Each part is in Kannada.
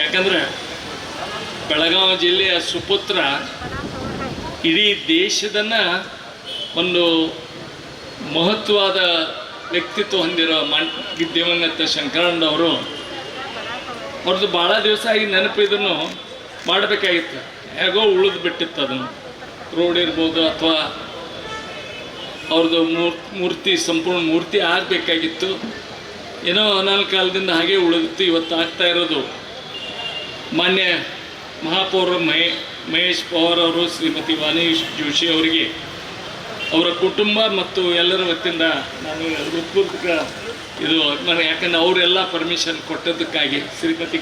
ಯಾಕಂದ್ರೆ ಬೆಳಗಾವಿ ಜಿಲ್ಲೆಯ ಸುಪುತ್ರ ಇಡೀ ದೇಶದನ್ನ ಒಂದು ಮಹತ್ವವಾದ ವ್ಯಕ್ತಿತ್ವ ಹೊಂದಿರೋ ಮನ್ ದಿವಂಗತ ಶಂಕರಣ್ಣ ಅವರು, ಅವ್ರದ್ದು ಭಾಳ ದಿವಸ ಆಗಿ ನೆನಪಿದನ್ನು ಮಾಡಬೇಕಾಗಿತ್ತು. ಹೇಗೋ ಉಳಿದು ಬಿಟ್ಟಿತ್ತು ಅದನ್ನು. ರೋಡ್ ಇರ್ಬೋದು ಅಥವಾ ಅವ್ರದ್ದು ಮೂರ್, ಮೂರ್ತಿ, ಸಂಪೂರ್ಣ ಮೂರ್ತಿ ಆಗಬೇಕಾಗಿತ್ತು. ಏನೋ ಅನಾಲ್ ಕಾಲದಿಂದ ಹಾಗೆ ಉಳಿದಿತ್ತು, ಇವತ್ತು ಆಗ್ತಾ ಇರೋದು. ಮಾನ್ಯ ಮಹಾಪೌರ ಮಹೇ, ಮಹೇಶ್ ಪವಾರ್ ಅವರು ಶ್ರೀಮತಿ ವಾನೇಶ್ ಜೋಶಿ ಅವರಿಗೆ, ಅವರ ಕುಟುಂಬ ಮತ್ತು ಎಲ್ಲರ ವತಿಯಿಂದ ನಾನು ಹೃತ್ಪೂರ್ವಕ ಇದು ಅಭಿಮಾನ, ಯಾಕಂದರೆ ಅವರೆಲ್ಲ ಪರ್ಮಿಷನ್ ಕೊಟ್ಟದ್ದಕ್ಕಾಗಿ ಶ್ರೀಮತಿ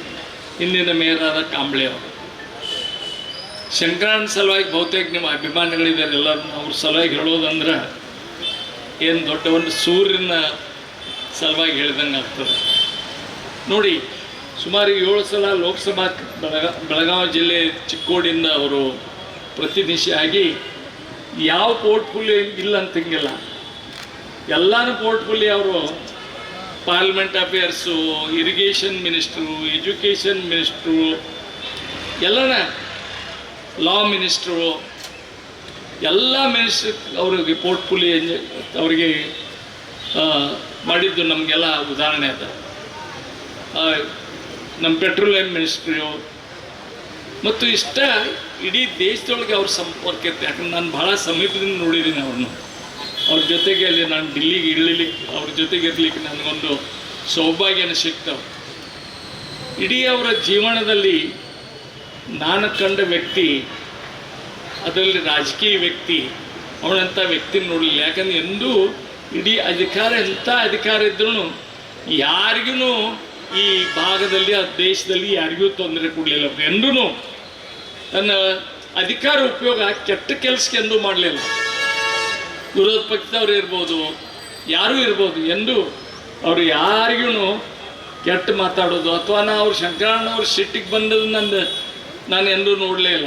ಹಿಂದಿನ ಮೇಯರಾದ ಕಾಂಬ್ಳೆ ಅವರು. ಸಂಕ್ರಾಂತಿ ಸಲುವಾಗಿ ಬಹುತೇಕ ನಿಮ್ಮ ಅಭಿಮಾನಿಗಳಿದ್ದಾರೆ ಎಲ್ಲರೂ ಅವ್ರ ಸಲುವಾಗಿ ಹೇಳೋದಂದ್ರೆ ಏನು ದೊಡ್ಡ ಒಂದು ಸೂರ್ಯನ ಸಲುವಾಗಿ ಹೇಳ್ದಂಗೆ ಆಗ್ತದೆ. ನೋಡಿ ಸುಮಾರು ಏಳು ಸಲ ಲೋಕಸಭಾ ಬೆಳಗ, ಬೆಳಗಾವಿ ಜಿಲ್ಲೆ ಚಿಕ್ಕೋಡಿಂದ ಅವರು ಪ್ರತಿನಿಧಿಯಾಗಿ ಯಾವ ಪೋರ್ಟ್ಫೋಲಿಯೋ ಇಲ್ಲ ಅಂತಂಗಿಲ್ಲ ಎಲ್ಲಾನು ಪೋರ್ಟ್ಫೋಲಿಯೋ ಅವರು parliament affairs, irrigation minister, education minister, ಎಲ್ಲನ ಲಾ ಮಿನಿಸ್ಟ್ರು, ಎಲ್ಲ ಮಿನಿಸ್ಟ್ರ್ ಅವ್ರಿಗೆ ಪೋರ್ಟ್ಫೋಲಿಯೋ ಅವರಿಗೆ ಮಾಡಿದ್ದು ನಮಗೆಲ್ಲ ಉದಾಹರಣೆ ಅದ. ನಮ್ಮ ಪೆಟ್ರೋಲಿಯಂ ಮಿನಿಸ್ಟ್ರಿಯು ಮತ್ತು ಇಷ್ಟ ಇಡೀ ದೇಶದೊಳಗೆ ಅವ್ರ ಸಂಪರ್ಕ ಇತ್ತು ಯಾಕಂದ್ರೆ ನಾನು ಭಾಳ ಸಮೀಪದಿಂದ ನೋಡಿದ್ದೀನಿ ಅವ್ರನ್ನ. ಅವ್ರ ಜೊತೆಗೆ ಅಲ್ಲಿ ನಾನು ಡಿಲ್ಲಿಗೆ ಇಳಿಲಿಕ್ಕೆ ಅವ್ರ ಜೊತೆಗೆ ಇರಲಿಕ್ಕೆ ನನಗೊಂದು ಸೌಭಾಗ್ಯನ ಸಿಗ್ತವೆ ಇಡೀ ಅವರ ಜೀವನದಲ್ಲಿ ನಾನು ಕಂಡ ವ್ಯಕ್ತಿ, ಅದರಲ್ಲಿ ರಾಜಕೀಯ ವ್ಯಕ್ತಿ, ಅವನಂಥ ವ್ಯಕ್ತಿ ನೋಡಲಿಲ್ಲ. ಯಾಕಂದ್ರೆ ಎಂದೂ ಇಡೀ ಅಧಿಕಾರ, ಎಂಥ ಅಧಿಕಾರ ಇದ್ರೂ ಯಾರಿಗೂ ಈ ಭಾಗದಲ್ಲಿ, ಆ ದೇಶದಲ್ಲಿ ಯಾರಿಗೂ ತೊಂದರೆ ಕೊಡಲಿಲ್ಲ ಎಂದೂ ತನ್ನ ಅಧಿಕಾರ ಉಪಯೋಗ ಕೆಟ್ಟ ಕೆಲಸಕ್ಕೆ ಎಂದೂ ಮಾಡಲಿಲ್ಲ. ವಿರೋಧ ಪಕ್ಷದವ್ರು ಇರ್ಬೋದು, ಯಾರೂ ಇರ್ಬೋದು ಎಂದು ಅವರು ಯಾರಿಗೂ ಕೆಟ್ಟ ಮಾತಾಡೋದು ಅಥವಾ ನಾ ಅವ್ರು ಶಂಕರಣ್ಣವ್ರ ಸಿಟ್ಟಿಗೆ ಬಂದದ್ದು ನಂದು ನಾನು ಎಂದೂ ನೋಡಲೇ ಇಲ್ಲ.